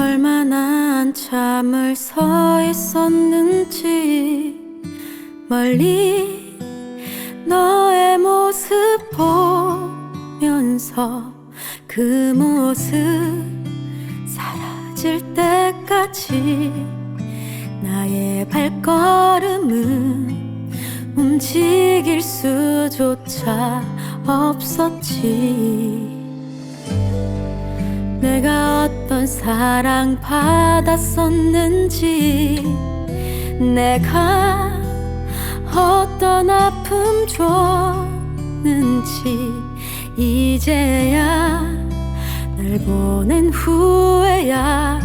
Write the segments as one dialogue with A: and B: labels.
A: 얼마나 한참을 서 있었는지 멀리 너의 모습 보면서 그 모습 사라질 때까지 나의 발걸음은 움직일 수조차 없었지 내가 어떤 사랑 받았었는지 내가 어떤 아픔 줬는지 이제야 날 보낸 후에야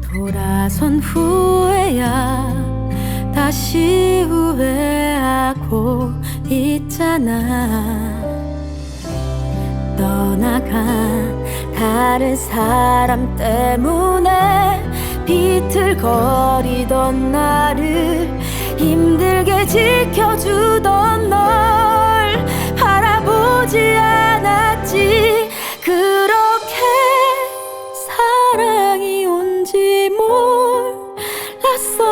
A: 돌아선 후에야 다시 후회하고 있잖아. 떠나간 다른 사람 때문에 비틀거리던 나를 힘들게 지켜주던 널 바라보지 않았지. 그렇게 사랑이 온지 몰랐어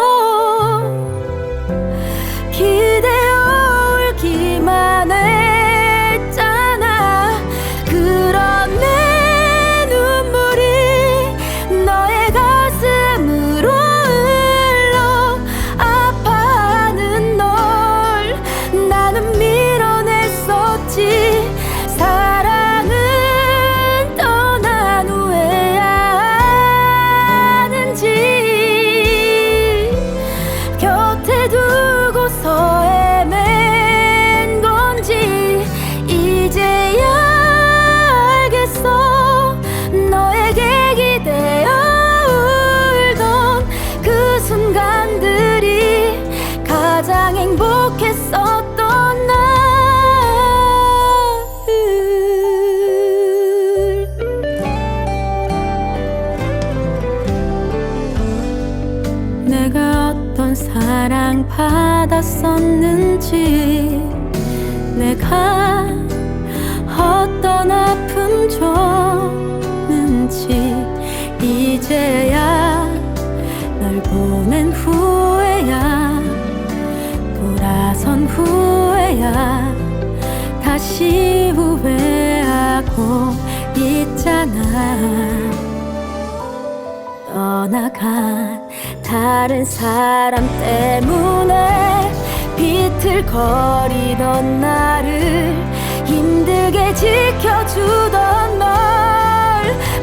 A: 사랑 받았었는지 내가 어떤 아픔 줬는지 이제야 널 보낸 후에야 돌아선 후에야 다시 후회하고 있잖아 떠나간 다른 사람 때문에 비틀거리던 나를 힘들게 지켜주던 널